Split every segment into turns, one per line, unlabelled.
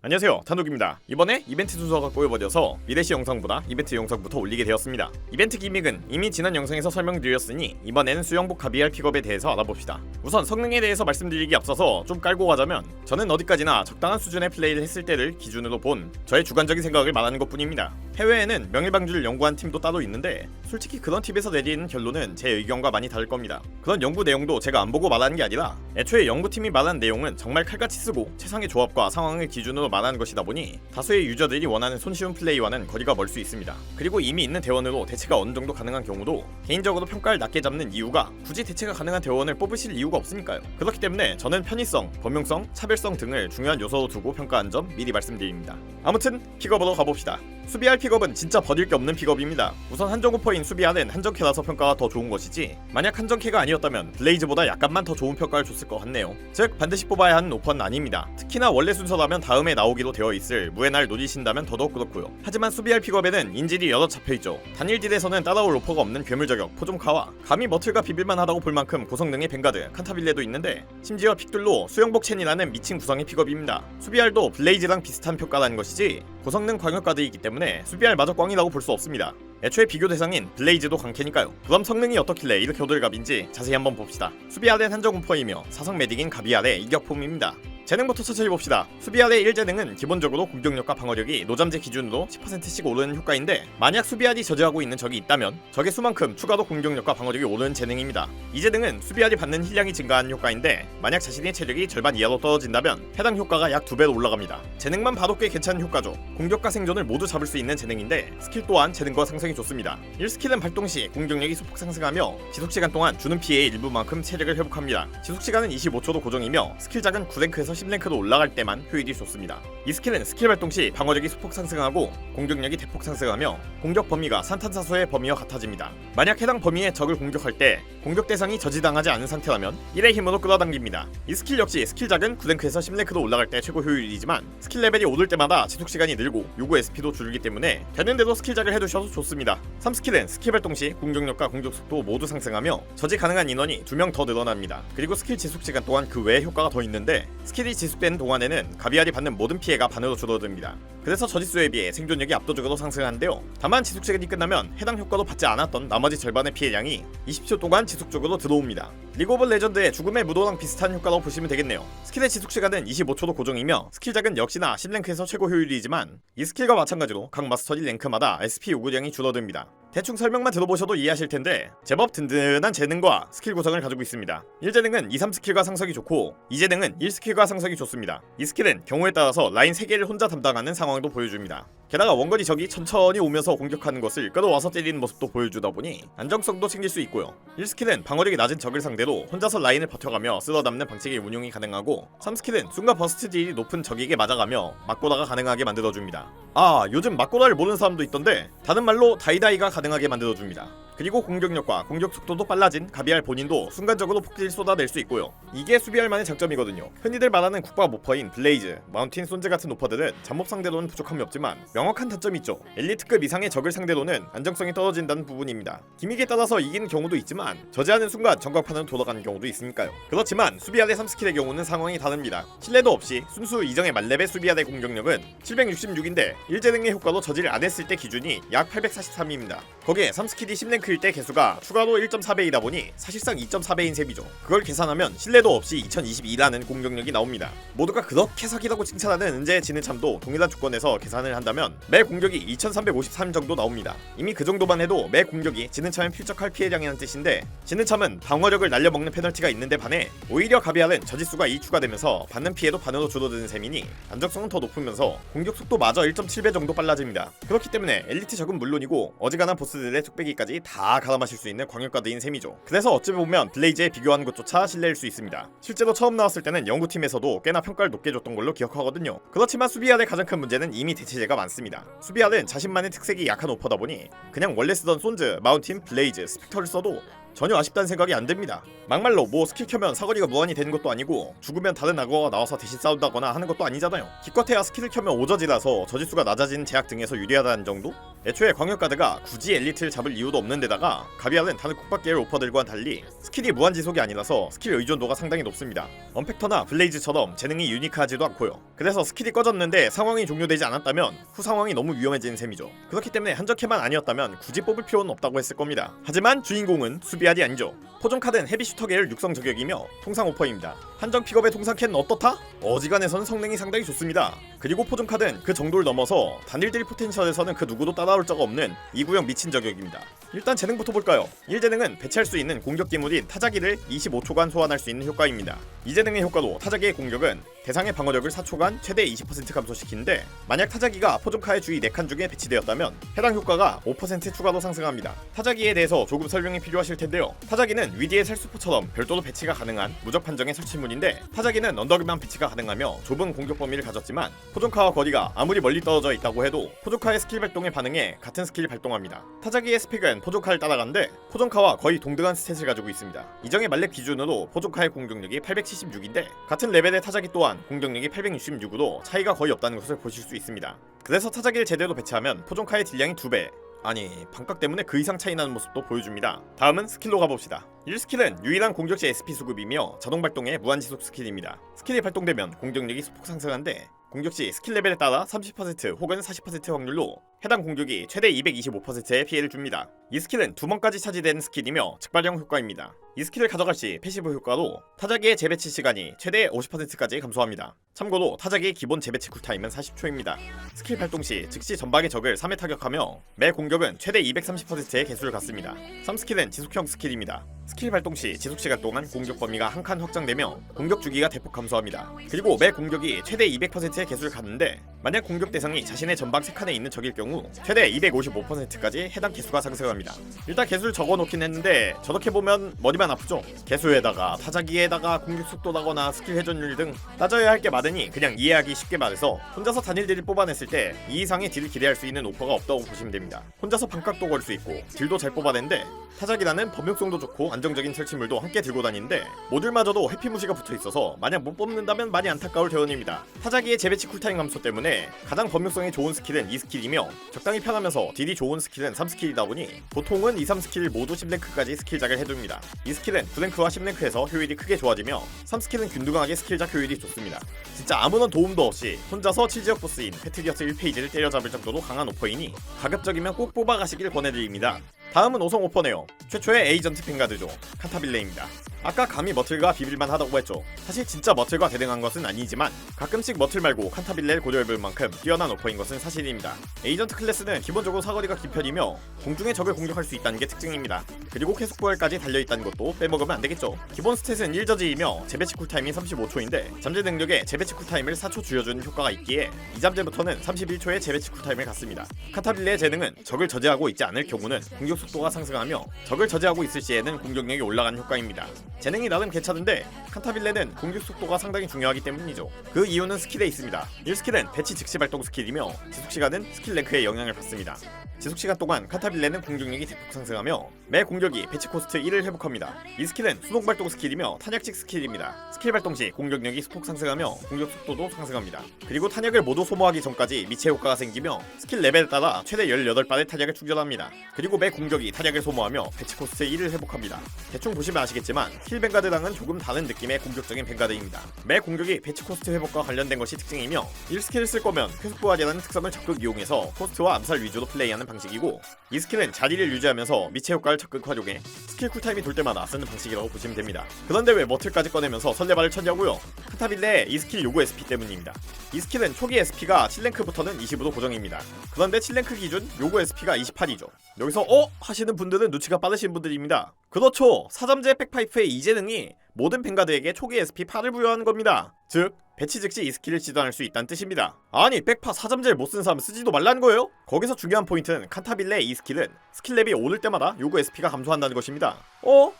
안녕하세요. 단독입니다. 이번에 이벤트 순서가 꼬여버려서 미래시 영상보다 이벤트 영상부터 올리게 되었습니다. 이벤트 기믹은 이미 지난 영상에서 설명드렸으니 이번에는 수영복 가비알 픽업에 대해서 알아봅시다. 우선 성능에 대해서 말씀드리기 앞서서 좀 깔고 가자면 저는 어디까지나 적당한 수준의 플레이를 했을 때를 기준으로 본 저의 주관적인 생각을 말하는 것 뿐입니다. 해외에는 명일방주를 연구한 팀도 따로 있는데 솔직히 그런 팁에서 내리는 결론은 제 의견과 많이 다를 겁니다. 그런 연구 내용도 제가 안 보고 말하는 게 아니라 애초에 연구팀이 말한 내용은 정말 칼같이 쓰고 최상의 조합과 상황을 기준으로 말하는 것이다 보니 다수의 유저들이 원하는 손쉬운 플레이와는 거리가 멀 수 있습니다. 그리고 이미 있는 대원으로 대체가 어느 정도 가능한 경우도 개인적으로 평가를 낮게 잡는 이유가 굳이 대체가 가능한 대원을 뽑으실 이유가 없으니까요. 그렇기 때문에 저는 편의성, 범용성, 차별성 등을 중요한 요소로 두고 평가한 점 미리 말씀드립니다. 아무튼 픽업으로 가봅시다. 수비할 픽업은 진짜 버릴 게 없는 픽업입니다. 우선 한정오퍼인 수비하는 한정캐라서 평가가 더 좋은 것이지 만약 한정캐가 아니었다면 블레이즈보다 약간만 더 좋은 평가를 줬을 것 같네요. 즉 반드시 뽑아야 하는 오퍼는 아닙니다. 특히나 원래 순서라면 다음에 나오기로 되어 있을 무에날 노리신다면 더더욱 그렇고요. 하지만 수비할 픽업에는 인질이 여러 잡혀있죠. 단일 딜에서는 따라올 오퍼가 없는 괴물 저격 포좀카와 감히 머틀과 비빌만 하다고 볼 만큼 고성능의 벵가드 칸타빌레도 있는데 심지어 픽들로 수영복 첸이라는 미친 구성의 픽업입니다. 수비알도 블레이즈랑 비슷한 평가라는 것이지 고성능 광역가드이기 때문에 수비알 마저 꽝이라고 볼 수 없습니다. 애초에 비교 대상인 블레이즈도 강캐니까요. 그럼 성능이 어떻길래 이렇게 호들갑인지 자세히 한번 봅시다. 수비알의 한정공포이며 사성 메딕인 가비알의 이격폼입니다. 재능부터 천천히 봅시다. 수비알의 1재능은 기본적으로 공격력과 방어력이 노잠제 기준으로 10%씩 오르는 효과인데 만약 수비알이 저지하고 있는 적이 있다면 적의 수만큼 추가로 공격력과 방어력이 오르는 재능입니다. 이 재능은 수비알이 받는 힐량이 증가하는 효과인데 만약 자신의 체력이 절반 이하로 떨어진다면 해당 효과가 약 2배로 올라갑니다. 재능만 봐도 꽤 괜찮은 효과죠. 공격과 생존을 모두 잡을 수 있는 재능인데 스킬 또한 재능과 상승이 좋습니다. 1스킬은 발동 시 공격력이 소폭 상승하며 지속시간 동안 주는 피해의 일부만큼 체력을 회복합니다. 지속시간은 25초도 고정이며 스킬작은 9랭크에서 10랭크로 올라갈 때만 효율이 좋습니다. 이 스킬은 스킬 발동 시 방어력이 소폭 상승하고 공격력이 대폭 상승하며 공격 범위가 산탄사수의 범위와 같아집니다. 만약 해당 범위의 적을 공격할 때 공격 대상이 저지당하지 않은 상태라면 1의 힘으로 끌어당깁니다. 이 스킬 역시 스킬작은 9랭크에서 10랭크로 올라갈 때 최고 효율이지만 스킬 레벨이 오를 때마다 지속시간이 늘고 요구 SP도 줄기 때문에 되는 대로 스킬작을 해두셔도 좋습니다. 3스킬은 스킬 발동 시 공격력과 공격 속도 모두 상승하며 저지 가능한 인원이 2명 더 늘어납니다. 그리고 스킬 지속시간 또한 그 외의 효과가 더 있는데 스킬이 지속되는 동안에는 가비알이 받는 모든 피해가 반으로 줄어듭니다. 그래서 저지수에 비해 생존력이 압도적으로 상승하는데요. 다만 지속 시간이 끝나면 해당 효과도 받지 않았던 나머지 절반의 피해량이 20초 동안 지속적으로 들어옵니다. 리그 오브 레전드의 죽음의 무도랑 비슷한 효과라고 보시면 되겠네요. 스킬의 지속 시간은 25초도 고정이며 스킬작은 역시나 10랭크에서 최고 효율이지만 이 스킬과 마찬가지로 각 마스터리 랭크마다 SP 요구량이 줄어듭니다. 대충 설명만 들어보셔도 이해하실 텐데 제법 든든한 재능과 스킬 구성을 가지고 있습니다. 1재능은 2, 3스킬과 상성이 좋고 2재능은 1스킬과 상성이 좋습니다. 이 스킬은 경우에 따라서 라인 3개를 혼자 담당하는 상황도 보여줍니다. 게다가 원거리 적이 천천히 오면서 공격하는 것을 끌어와서 때리는 모습도 보여주다 보니 안정성도 챙길 수 있고요. 1스킬은 방어력이 낮은 적을 상대로 혼자서 라인을 버텨가며 쓸어담는 방식의 운용이 가능하고 3스킬은 순간 버스트 딜이 높은 적에게 맞아가며 막고다가 가능하게 만들어줍니다. 아 요즘 막고다를 모르는 사람도 있던데 다른 말로 다이다이가 가능하게 만들어줍니다. 그리고 공격력과 공격 속도도 빨라진 가비알 본인도 순간적으로 폭딜 쏟아낼 수 있고요. 이게 수비할 만의 장점이거든요. 흔히들 말하는 국밥 오퍼인 블레이즈, 마운틴 손즈 같은 오퍼들은 잠몹 상대로는 부족함이 없지만 명확한 단점이 있죠. 엘리트급 이상의 적을 상대로는 안정성이 떨어진다는 부분입니다. 기믹에 따라서 이기는 경우도 있지만 저지하는 순간 전광판으로 돌아가는 경우도 있으니까요. 그렇지만 수비알의 3스킬의 경우는 상황이 다릅니다. 신뢰도 없이 순수 이정의 말렙의 수비알의 공격력은 766인데 1재능의 효과로 저지를 안 했을 때 기준이 약 843입니다. 거기에 3스킬이 10랭크 일때 개수가 추가로 1.4배이다 보니 사실상 2.4배인 셈이죠. 그걸 계산하면 신뢰도 없이 2022라는 공격력이 나옵니다. 모두가 그렇게 사기라고 칭찬하는 은재의 지능참도 동일한 조건에서 계산을 한다면 매 공격이 2353 정도 나옵니다. 이미 그 정도만 해도 매 공격이 지능참에 필적할 피해량이라는 뜻인데 지능참은 방어력을 날려먹는 페널티가 있는데 반해 오히려 가비알은 저지수가 2 추가되면서 받는 피해도 반으로 줄어드는 셈이니 안정성은 더 높으면서 공격 속도 마저 1.7배 정도 빨라집니다. 그렇기 때문에 엘리트 적은 물론이고 어지간한 보스들의 뚝배기까지 다 갈아마실 수 있는 광역가드인 셈이죠. 그래서 어찌 보면 블레이즈에 비교하는 것조차 신뢰일 수 있습니다. 실제로 처음 나왔을 때는 연구팀에서도 꽤나 평가를 높게 줬던 걸로 기억하거든요. 그렇지만 수비알의 가장 큰 문제는 이미 대체제가 많습니다. 수비알은 자신만의 특색이 약한 오퍼다 보니 그냥 원래 쓰던 손즈, 마운틴, 블레이즈, 스펙터를 써도 전혀 아쉽다는 생각이 안 듭니다. 막말로 뭐 스킬 켜면 사거리가 무한히 되는 것도 아니고 죽으면 다른 악어가 나와서 대신 싸운다거나 하는 것도 아니잖아요. 기껏해야 스킬을 켜면 오저지라서 저지수가 낮아지는 제약 등에서 유리하다는 정도? 애초에 광역가드가 굳이 엘리트를 잡을 이유도 없는 데다가 가비알은 다른 국밥계열 오퍼들과는 달리 스킬이 무한 지속이 아니라서 스킬 의존도가 상당히 높습니다. 언펙터나 블레이즈처럼 재능이 유니크하지도 않고요. 그래서 스킬이 꺼졌는데 상황이 종료되지 않았다면 후 상황이 너무 위험해지는 셈이죠. 그렇기 때문에 한적해만 아니었다면 굳이 뽑을 필요는 없다고 했을 겁니다. 하지만 주인공은 수비 알이 아니죠. 포종 카드는 헤비슈터 계열 육성 저격이며 통상 오퍼입니다. 한정 픽업의 통상 캔은 어떻다? 어지간해서는 성능이 상당히 좋습니다. 그리고 포종 카드는 그 정도를 넘어서 단일들이 포텐셜에서는 그 누구도 따라올 적 없는 이구형 미친 저격입니다. 일단 재능부터 볼까요? 1재능은 배치할 수 있는 공격 기물인 타자기를 25초간 소환할 수 있는 효과입니다. 이 재능의 효과로 타자기의 공격은 대상의 방어력을 4초간 최대 20% 감소시키는데 만약 타자기가 포종카의 주위 4칸 중에 배치되었다면 해당 효과가 5% 추가로 상승합니다. 타자기에 대해서 조금 설명이 필요하실 텐데요. 타자기는 위디의 셀수포처럼 별도로 배치가 가능한 무적 판정의 설치물인데 타자기는 언덕에만 배치가 가능하며 좁은 공격 범위를 가졌지만 포종카와 거리가 아무리 멀리 떨어져 있다고 해도 포종카의 스킬 발동에 반응해 같은 스킬을 발동합니다. 타자기의 스펙은 포종카를 따라가는데 포종카와 거의 동등한 스탯을 가지고 있습니다. 이정의 말렙 기준으로 포종카의 공격력이 876인데 같은 레벨의 타자기 또한 공격력이 866으로 차이가 거의 없다는 것을 보실 수 있습니다. 그래서 타자기를 제대로 배치하면 포종카의 딜량이 2배 아니 반각 때문에 그 이상 차이 나는 모습도 보여줍니다. 다음은 스킬로 가봅시다. 1스킬은 유일한 공격시 SP 수급이며 자동 발동의 무한 지속 스킬입니다. 스킬이 발동되면 공격력이 소폭 상승한데 공격시 스킬 레벨에 따라 30% 혹은 40% 확률로 해당 공격이 최대 225%의 피해를 줍니다. 이 스킬은 두 번까지 차지되는 스킬이며 즉발형 효과입니다. 이 스킬을 가져갈 시 패시브 효과로 타자기의 재배치 시간이 최대 50%까지 감소합니다. 참고로 타자기의 기본 재배치 쿨타임은 40초입니다. 스킬 발동 시 즉시 전방의 적을 3회 타격하며 매 공격은 최대 230%의 개수를 갖습니다. 3스킬은 지속형 스킬입니다. 스킬 발동 시 지속 시간 동안 공격 범위가 한 칸 확장되며 공격 주기가 대폭 감소합니다. 그리고 매 공격이 최대 200%의 개수를 갖는데 만약 공격 대상이 자신의 전방 3칸에 있는 적일 경우 최대 255%까지 해당 개수가 상승합니다. 일단 개수를 적어놓긴 했는데 저렇게 보면 머리만 아프죠? 개수에다가 타자기에다가 공격 속도라거나 스킬 회전율 등 따져야 할 게 많으니 그냥 이해하기 쉽게 말해서 혼자서 단일 딜을 뽑아냈을 때이 이상의 딜을 기대할 수 있는 오퍼가 없다고 보시면 됩니다. 혼자서 반각도 걸 수 있고 딜도 잘 뽑아낸데 타자기라는 범용성도 좋고 안정적인 설치물도 함께 들고 다니는데 모듈마저도 해피무시가 붙어있어서 만약 못 뽑는다면 많이 안타까울 대원입니다. 타자기의 재배치 쿨타임 감소 때문에 가장 범용성이 좋은 스킬은 2스킬이며 적당히 편하면서 딜이 좋은 스킬은 3스킬이다 보니 보통은 2, 3스킬 모두 10랭크까지 스킬작을 해둡니다. 이 스킬은 9랭크와 10랭크에서 효율이 크게 좋아지며 3스킬은 균등하게 스킬작 효율이 좋습니다. 진짜 아무런 도움도 없이 혼자서 7지역 보스인 패트리어스 1페이지를 때려잡을 정도로 강한 오퍼이니 가급적이면 꼭 뽑아가시길 권해드립니다. 다음은 5성 오퍼네요. 최초의 에이전트 핑가드죠. 칸타빌레입니다. 아까 감히 머틀과 비빌만 하다고 했죠. 사실 진짜 머틀과 대등한 것은 아니지만 가끔씩 머틀 말고 칸타빌레를 고려해볼 만큼 뛰어난 오퍼인 것은 사실입니다. 에이전트 클래스는 기본적으로 사거리가 긴 편이며 공중에 적을 공격할 수 있다는 게 특징입니다. 그리고 계속 부활까지 달려있다는 것도 빼먹으면 안 되겠죠. 기본 스탯은 1저지이며 재배치 쿨타임이 35초인데 잠재 능력에 재배치 쿨타임을 4초 줄여주는 효과가 있기에 이 잠재부터는 31초의 재배치 쿨타임을 갖습니다. 카타빌레의 재능은 적을 저지하고 있지 않을 경우는 공격 속도가 상승하며 적을 저지하고 있을 시에는 공격력이 올라가는 효과입니다. 재능이 나름 괜찮은데 칸타빌레는 공격 속도가 상당히 중요하기 때문이죠. 그 이유는 스킬에 있습니다. 1스킬은 배치 즉시 발동 스킬이며 지속 시간은 스킬 랭크에 영향을 받습니다. 지속시간 동안 카타빌레는 공격력이 대폭 상승하며 매 공격이 배치 코스트 1을 회복합니다. 이 스킬은 수동 발동 스킬이며 탄약식 스킬입니다. 스킬 발동 시 공격력이 소폭 상승하며 공격 속도도 상승합니다. 그리고 탄약을 모두 소모하기 전까지 미체 효과가 생기며 스킬 레벨에 따라 최대 18발의 탄약을 충전합니다. 그리고 매 공격이 탄약을 소모하며 배치 코스트 1을 회복합니다. 대충 보시면 아시겠지만 힐 뱅가드랑은 조금 다른 느낌의 공격적인 뱅가드입니다. 매 공격이 배치 코스트 회복과 관련된 것이 특징이며 1스킬을 쓸 거면 회속 부활이라는 특성을 적극 이용해서 코스트와 암살 위주로 플레이하는 방식이고 이 스킬은 자리를 유지하면서 미체 효과를 적극 활용해 스킬 쿨타임이 돌 때마다 쓰는 방식이라고 보시면 됩니다. 그런데 왜 머틀까지 꺼내면서 설레발을 쳤냐고요? 카타빌레의 이 스킬 요구 SP 때문입니다. 이 스킬은 초기 SP가 7랭크부터는 20으로 고정입니다. 그런데 7랭크 기준 요구 SP가 28이죠. 여기서 어? 하시는 분들은 눈치가 빠르신 분들입니다. 그렇죠. 사잠제 백파이프의 이 재능이 모든 뱅가드에게 초기 SP 8을 부여하는 겁니다. 즉 배치 즉시 이 스킬을 지도할 수 있다는 뜻입니다. 아니 백파 사잠제를 못 쓴 사람 쓰지도 말라는 거예요? 거기서 중요한 포인트는 칸타빌레의 이 스킬은 스킬 랩이 오를 때마다 요구 SP가 감소한다는 것입니다. 어?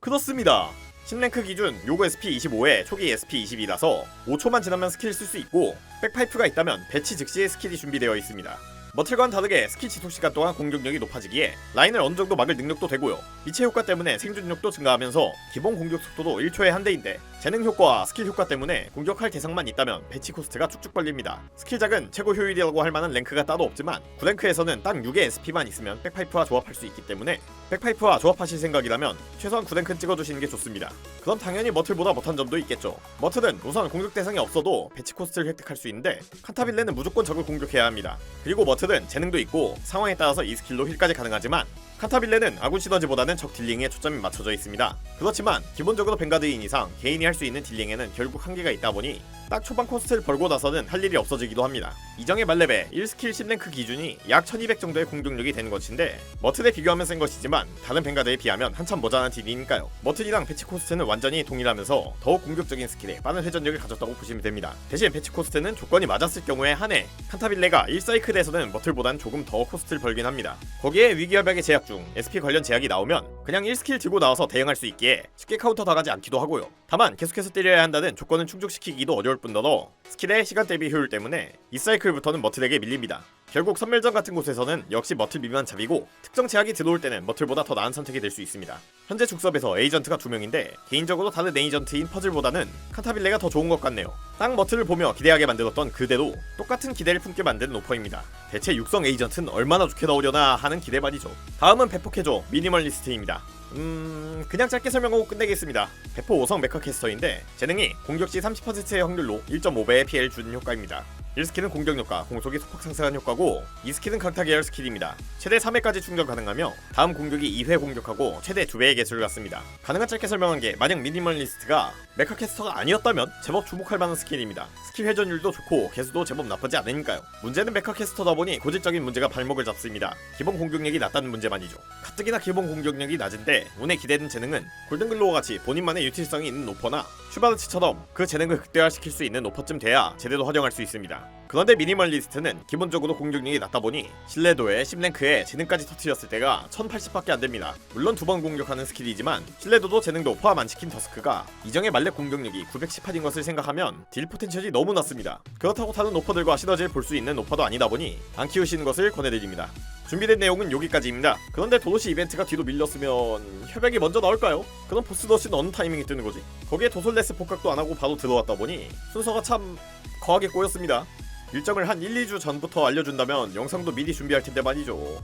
그렇습니다. 10랭크 기준 요구 SP 25에 초기 SP 22라서 5초만 지나면 스킬 쓸 수 있고 백파이프가 있다면 배치 즉시의 스킬이 준비되어 있습니다. 머틀과는 다르게 스킬 지속 시간 동안 공격력이 높아지기에 라인을 어느 정도 막을 능력도 되고요. 이체 효과 때문에 생존력도 증가하면서 기본 공격 속도도 1초에 한 대인데 재능 효과와 스킬 효과 때문에 공격할 대상만 있다면 배치 코스트가 쭉쭉 벌립니다. 스킬작은 최고 효율이라고 할 만한 랭크가 따로 없지만 9랭크에서는 딱 6의 SP만 있으면 백파이프와 조합할 수 있기 때문에 백파이프와 조합하실 생각이라면 최소한 9랭크는 찍어두시는 게 좋습니다. 그럼 당연히 머틀보다 못한 점도 있겠죠. 머틀은 우선 공격 대상이 없어도 배치 코스트를 획득할 수 있는데 칸타빌레는 무조건 적을 공격해야 합니다. 그리고 머틀은 재능도 있고 상황에 따라서 이 스킬로 힐까지 가능하지만 칸타빌레는 아군 시너지보다는 적 딜링에 초점이 맞춰져 있습니다. 그렇지만 기본적으로 벵가드인 이상 개인이 할 수 있는 딜링에는 결국 한계가 있다 보니 딱 초반 코스트를 벌고 나서는 할 일이 없어지기도 합니다. 이정의 말렙의 1스킬 10랭크 기준이 약 1200 정도의 공격력이 되는 것인데 머틀에 비교하면 센 것이지만 다른 벵가드에 비하면 한참 모자란 딜이니까요. 머틀이랑 배치 코스트는 완전히 동일하면서 더욱 공격적인 스킬에 빠른 회전력을 가졌다고 보시면 됩니다. 대신 배치 코스트는 조건이 맞았을 경우에 한해 칸타빌레가 1사이클에서는 머틀보단 조금 더 코스트를 벌긴 합니다. 거기에 위기협약의 제약 중 SP 관련 제약이 나오면 그냥 1스킬 들고 나와서 대응할 수 있기에 쉽게 카운터 당하지 않기도 하고요. 다만 계속해서 때려야 한다는 조건을 충족시키기도 어려울 뿐더러 스킬의 시간 대비 효율 때문에 이 사이클부터는 머틀에게 밀립니다. 결국 선멸전 같은 곳에서는 역시 머틀 미만 잡이고 특정 제약이 들어올 때는 머틀보다 더 나은 선택이 될 수 있습니다. 현재 죽섭에서 에이전트가 두 명인데 개인적으로 다른 에이전트인 퍼즐보다는 칸타빌레가 더 좋은 것 같네요. 딱 머틀을 보며 기대하게 만들었던 그대로 똑같은 기대를 품게 만든 노퍼입니다. 대체 육성 에이전트는 얼마나 좋게 나오려나 하는 기대만이죠. 다음은 배포캐조 미니멀리스트입니다. 음... 그냥 짧게 설명하고 끝내겠습니다. 배포 5성 메카캐스터인데 재능이 공격 시 30%의 확률로 1.5배의 피해를 주는 효과입니다. 1스킬은 공격력과 공속이 소폭 상승한 효과고 2스킬은 강타 계열 스킬입니다. 최대 3회까지 충전 가능하며 다음 공격이 2회 공격하고 최대 2배의 개수를 갖습니다. 가능한 짧게 설명한 게 만약 미니멀리스트가 메카캐스터가 아니었다면 제법 주목할 만한 스킬입니다. 스킬 회전율도 좋고 개수도 제법 나쁘지 않으니까요. 문제는 메카캐스터다 보니 고질적인 문제가 발목을 잡습니다. 기본 공격력이 낮다는 문제만이죠. 가뜩이나 기본 공격력이 낮은데 운에 기대는 재능은 골든글로우 같이 본인만의 유틸성이 있는 노퍼나 슈바르츠처럼 그 재능을 극대화시킬 수 있는 노퍼쯤 돼야 제대로 활용할 수 있습니다. 그런데 미니멀리스트는 기본적으로 공격력이 낮다 보니 신뢰도에 10랭크에 재능까지 터트렸을 때가 1080밖에 안 됩니다. 물론 두 번 공격하는 스킬이지만 신뢰도도 재능도 포함 안 시킨 더스크가 이정의 말렙 공격력이 918인 것을 생각하면 딜 포텐셜이 너무 낮습니다. 그렇다고 다른 노퍼들과 시너지를 볼 수 있는 노퍼도 아니다 보니 안 키우시는 것을 권해드립니다. 준비된 내용은 여기까지입니다. 그런데 도도시 이벤트가 뒤로 밀렸으면 협약이 먼저 나올까요? 그럼 보스더시는 어느 타이밍이 뜨는 거지? 거기에 도솔레스 복각도 안 하고 바로 들어왔다 보니 순서가 참 거하게 꼬였습니다. 일정을 한 1, 2주 전부터 알려준다면 영상도 미리 준비할 텐데 말이죠.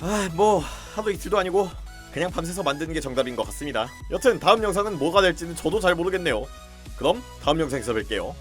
아, 뭐 하루 이틀도 아니고 그냥 밤새서 만드는 게 정답인 것 같습니다. 여튼 다음 영상은 뭐가 될지는 저도 잘 모르겠네요. 그럼 다음 영상에서 뵐게요.